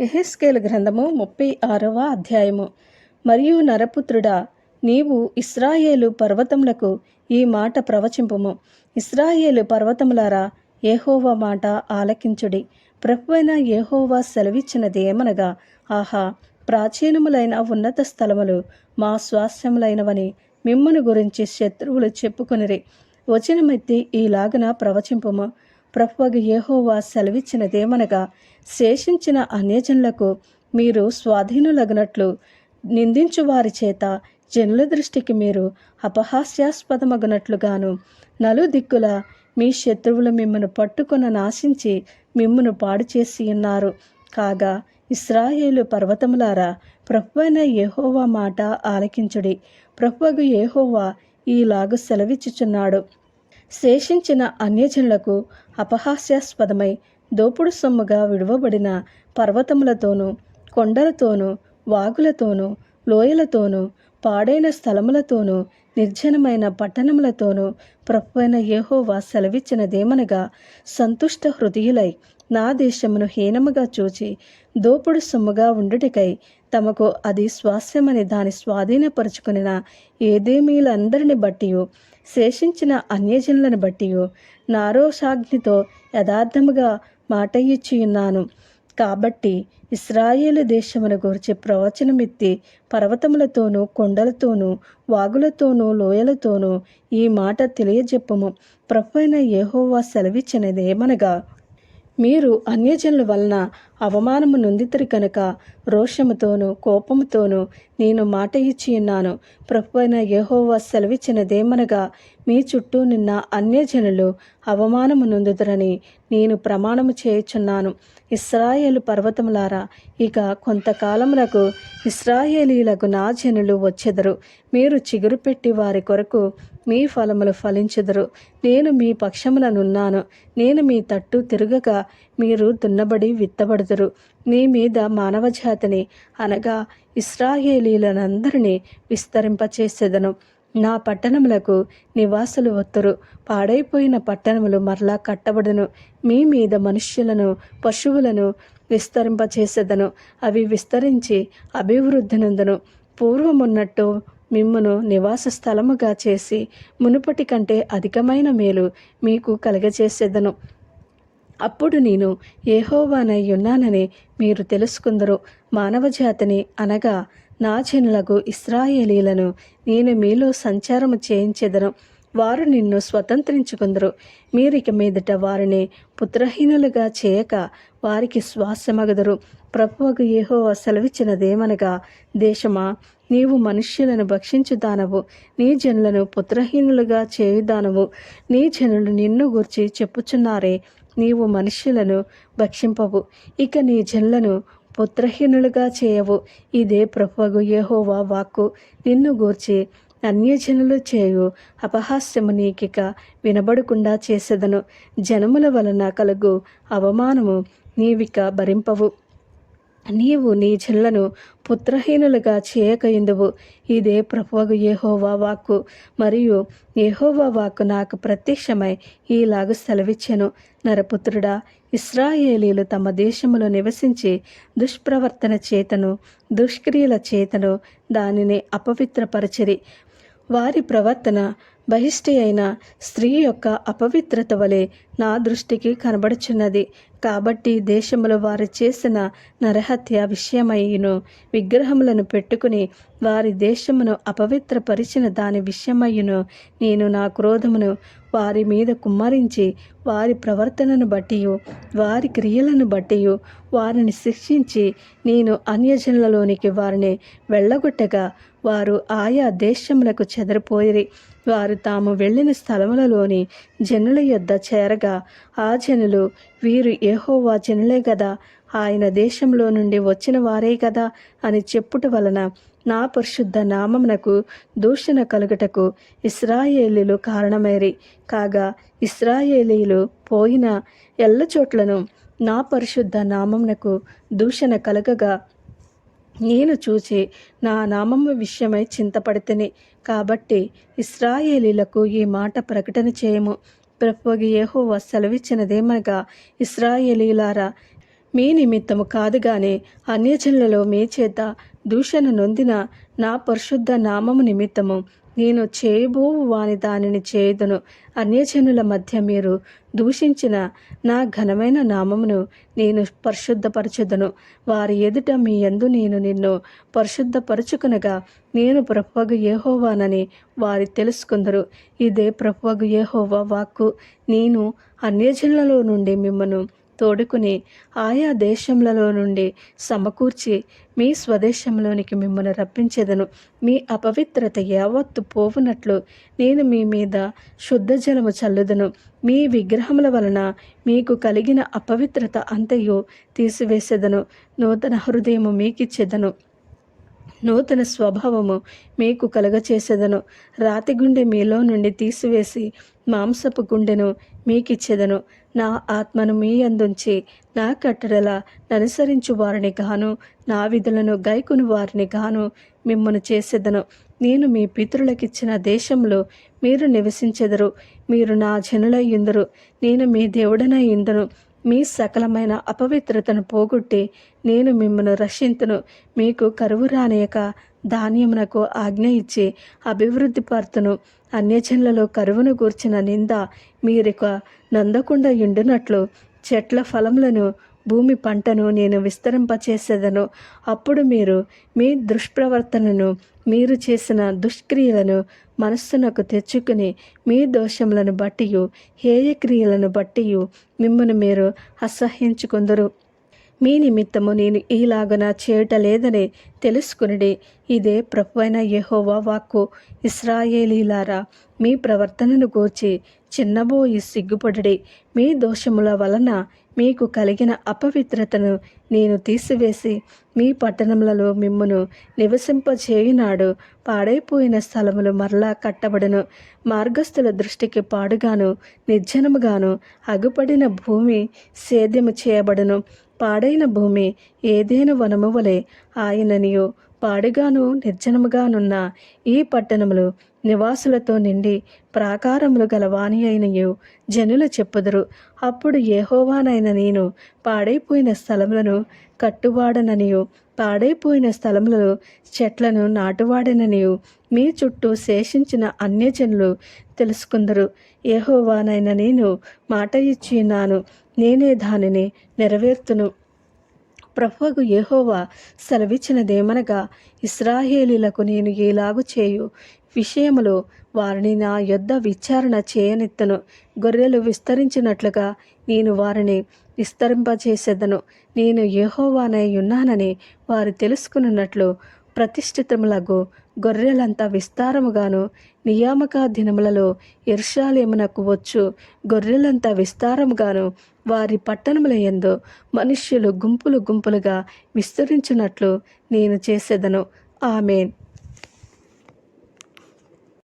ఎహెస్కేల్ గ్రంథము ముప్పై ఆరవ అధ్యాయము. మరియు నరపుత్రుడా నీవు ఇస్రాయేలు పర్వతములకు ఈ మాట ప్రవచింపుము. ఇస్రాయేలు పర్వతములారా ఏహోవా మాట ఆలకించుడి. ప్రభువైన ఏహోవా సెలవిచ్చినది ఏమనగా ఆహా ప్రాచీనములైన ఉన్నత స్థలములు మా స్వాస్థ్యములైనవని మిమ్మను గురించి శత్రువులు చెప్పుకొనిరి. వచనమెత్తి ఈలాగన ప్రవచింపుము. ప్రభువగ యెహోవా సెలవిచ్చినదేమనగా శేషించిన అన్యజనులకు మీరు స్వాధీనులగినట్లు నిందించు వారి చేత జనుల దృష్టికి మీరు అపహాస్యాస్పదమగునట్లుగాను నలుదిక్కుల మీ శత్రువులు మిమ్మను పట్టుకొన నాశించి మిమ్మను పాడు చేసి ఉన్నారు. కాగా ఇస్రాయేలు పర్వతములారా ప్రభువైన యెహోవా మాట ఆలకించుడి. ప్రభువగు ఏహోవా ఈలాగు సెలవిచ్చుచున్నాడు. శేషించిన అన్యజనులకు అపహాస్యాస్పదమై దోపుడు సొమ్ముగా విడువబడిన పర్వతములతోనూ కొండలతోనూ వాగులతోనూ లోయలతోనూ పాడైన స్థలములతోనూ నిర్జనమైన పట్టణములతోనూ ప్రభువైన యహోవా సెలవిచ్చినదేమనగా సంతుష్ట హృదయులై నా దేశమును హీనముగా చూచి దోపుడు సొమ్ముగా ఉండుటికై తమకు అది స్వాస్యమని దాని స్వాధీనపరుచుకునిన ఏదేమీలందరిని బట్టి శేషించిన అన్యజనులను బట్టి నారోషాగ్నితో యథార్థముగా మాట ఇచ్చియున్నాను కాబట్టి ఇస్రాయేలు దేశమును గురించి ప్రవచనమెత్తి పర్వతములతోనూ కొండలతోనూ వాగులతోనూ లోయలతోనూ ఈ మాట తెలియజెప్పము. ప్రభువైన యెహోవా సెలవిచ్చినదేమనగా మీరు అన్యజనుల వలన అవమానము నొందితరి కనుక రోషముతోనూ కోపముతోనూ నేను మాట ఇచ్చి ఉన్నాను. ప్రభువైన యెహోవా సెలవిచ్చినదేమనగా మీ చుట్టూ నిన్న అన్యజనులు అవమానము నుందుదరని నేను ప్రమాణము చేయుచున్నాను. ఇస్రాయేలు పర్వతములారా ఇక కొంతకాలములకు ఇస్రాయేలీలకు నా జనులు వచ్చెదరు. మీరు చిగురు పెట్టి వారి కొరకు మీ ఫలములు ఫలించెదరు. నేను మీ పక్షములనున్నాను నేను మీ తట్టు తిరగక మీరు దున్నబడి విత్తబడదు విత్తబడుదురు నీ మీద మానవజాతిని అనగా ఇస్రాయేలీలనందరినీ విస్తరింపచేసేదను. నా పట్టణములకు నివాసులు వత్తురు పాడైపోయిన పట్టణములు మరలా కట్టబడును. మీ మీద మనుష్యులను పశువులను విస్తరింపచేసేదను. అవి విస్తరించి అభివృద్ధి నందును పూర్వమున్నట్టు మిమ్మును నివాస స్థలముగా చేసి మునుపటి కంటే అధికమైన మేలు మీకు కలగచేసేదను. అప్పుడు నేను ఏహోవానై ఉన్నానని మీరు తెలుసుకుందరు. మానవజాతిని అనగా నా జనులకు ఇస్రాయేలీలను నేను మీలో సంచారము చేయించెదను. వారు నిన్ను స్వతంత్రించుకుందరు. మీరిక మీదట వారిని పుత్రహీనులుగా చేయక వారికి శ్వాసమగదరు. ప్రభువకు ఏహోవా సెలవిచ్చినదేమనగా దేశమా నీవు మనుష్యులను భక్షించుదానవు. నీ జనులను పుత్రహీనులుగా చేయుదానవు. నీ జనులు నిన్ను గూర్చి చెప్పుచున్నారే. నీవు మనుష్యులను భక్షింపవు. ఇక నీ జన్లను పుత్రహీనులుగా చేయవు. ఇదే ప్రభువగు యహోవా వాక్కు. నిన్ను గూర్చి అన్యజనులు చేయు అపహాస్యము నీకిక వినబడకుండా చేసేదను. జనముల వలన కలుగు అవమానము నీవిక భరింపవు. నీవు నీ చెల్లను పుత్రహీనులుగా చేయక ఇందువు ఇదే ప్రభువగు యెహోవా వాక్కు. మరియు యెహోవా వాక్కు నాకు ప్రత్యక్షమై ఈలాగు సెలవిచ్చెను. నరపుత్రుడా ఇస్రాయేలీలు తమ దేశములో నివసించి దుష్ప్రవర్తన చేతను దుష్క్రియల చేతను దానిని అపవిత్రపరచిరి. వారి ప్రవర్తన బహిష్టి అయిన స్త్రీ యొక్క అపవిత్రత వలె నా దృష్టికి కనబడుచున్నది. కాబట్టి దేశములో వారు చేసిన నరహత్య విషయమయ్యును. విగ్రహములను పెట్టుకుని వారి దేశమును అపవిత్రపరిచిన దాని విషయమయ్యును. నేను నా క్రోధమును వారి మీద కుమ్మరించి వారి ప్రవర్తనను బట్టి వారి క్రియలను బట్టి వారిని శిక్షించి నేను అన్యజనులలోనికి వారిని వెళ్ళగొట్టగా వారు ఆయా దేశములకు చెదరిపోయిరి. వారు తాము వెళ్ళిన స్థలములలోని జనుల యొద్ద చేరగా ఆ జనులు వీరు ఏహోవా జనులే కదా ఆయన దేశంలో నుండి వచ్చిన వారే కదా అని చెప్పుట వలన నా పరిశుద్ధ నామమునకు దూషణ కలుగుటకు ఇస్రాయేలీలు కారణమైరి. కాగా ఇస్రాయేలీలు పోయిన ఎల్ల చోట్లను నా పరిశుద్ధ నామమునకు దూషణ కలగగా నేను చూచి నా నామము విషయమై చింతపడితిని. కాబట్టి ఇస్రాయేలీలకు ఈ మాట ప్రకటన చేయము. ప్రభువగి యెహోవా సెలవిచ్చినదేమనగా ఇస్రాయేలీలారా మీ నిమిత్తము కాదు గాని అన్యజనులలో మీ చేత దూషణ నొందిన నా పరిశుద్ధ నామము నిమిత్తము నేను చేయబోవు వాని దానిని చేయుదును. అన్యజనుల మధ్య మీరు దూషించిన నా ఘనమైన నామమును నేను పరిశుద్ధపరచుదును. వారి ఎదుట మీ యందు నేను నిన్ను పరిశుద్ధపరచుకునగా నేను ప్రభువగు ఏహోవానని వారి తెలుసుకుందరు. ఇదే ప్రభువగు ఏహోవా వాక్కు. నేను అన్యజనులలో నుండి మిమ్మను తోడుకుని ఆయా దేశములలో నుండి సమకూర్చి మీ స్వదేశంలోనికి మిమ్మల్ని రప్పించేదను. మీ అపవిత్రత యావత్తు పోవునట్లు నేను మీ మీద శుద్ధ జలము చల్లుదను. మీ విగ్రహముల వలన మీకు కలిగిన అపవిత్రత అంతయు తీసివేసేదను. నూతన హృదయము మీకిచ్చేదను. నూతన స్వభావము మీకు కలగచేసేదను. రాతి గుండె మీలో నుండి తీసివేసి మాంసపు గుండెను మీకిచ్చేదను. నా ఆత్మను మీ అందుంచి నా కట్టడల ననుసరించు వారిని గాను నా విధులను గైకుని వారిని గాను మిమ్మను చేసేదను. నేను మీ పితరులకిచ్చిన దేశంలో మీరు నివసించెదరు. మీరు నా జనులై ఇందరు నేను మీ దేవుడనై ఇందను మీ సకలమైన అపవిత్రతను పోగొట్టి నేను మిమ్మను రక్షింతును. మీకు కరువు రానియక ధాన్యమునకు ఆజ్ఞ ఇచ్చి అభివృద్ధి పరుతును. అన్యజనులలో కరువును గూర్చిన నింద మీరిక నందకుండా ఎండునట్లు చెట్ల ఫలములను భూమి పంటను నేను విస్తరింపచేసేదను. అప్పుడు మీరు మీ దుష్ప్రవర్తనను మీరు చేసిన దుష్క్రియలను మనస్సునకు తెచ్చుకుని మీ దోషములను బట్టి హేయక్రియలను బట్టి మిమ్మను మీరు అసహ్యించుకుందరు. మీ నిమిత్తము నేను ఈలాగున చేయటలేదని తెలుసుకునిడి. ఇదే ప్రభువైన యెహోవా వాక్కు. ఇస్రాయేలీలారా మీ ప్రవర్తనను గూర్చి చిన్నబోయి సిగ్గుపడి మీ దోషముల వలన మీకు కలిగిన అపవిత్రతను నేను తీసివేసి మీ పట్టణములలో మిమ్మును నివసింపచేయునాడు పాడైపోయిన స్థలములు మరలా కట్టబడును. మార్గస్థుల దృష్టికి పాడుగాను నిర్జనముగాను అగుపడిన భూమి సేద్యము చేయబడును. పాడైన భూమి ఏదేను వనము వలె ఆయననియు పాడుగాను నిర్జనముగానున్న ఈ పట్టణములు నివాసులతో నిండి ప్రాకారములు గలవాణి అయినయు జనులు చెప్పుదురు. అప్పుడు ఏహోవానైన నేను పాడైపోయిన స్థలములను కట్టువాడననియు పాడైపోయిన స్థలములలో చెట్లను నాటువాడననియు మీ చుట్టూ శేషించిన అన్యజనులు తెలుసుకుందరు. ఏహోవానైన నేను మాట ఇచ్చినాను నేనే దానిని నెరవేర్తును. ప్రభువగు యెహోవా సెలవిచ్చినదేమనగా ఇస్రాయేలీలకు నేను ఏలాగు చేయు. విషయములో వారిని నా యొద్ద విచారణ చేయనెత్తను. గొర్రెలు విస్తరించినట్లుగా నేను వారిని విస్తరింపచేసేదను నేను యహోవానై ఉన్నానని వారు తెలుసుకున్నట్లు ప్రతిష్ఠితములకు గొర్రెలంతా విస్తారముగాను నియామక దినములలో ఎర్షాలేమునకు వచ్చు. గొర్రెలంతా విస్తారముగాను వారి పట్టణముల ఎందు మనుష్యులు గుంపులు గుంపులుగా విస్తరించినట్లు నేను చేసేదను. ఆమెన్.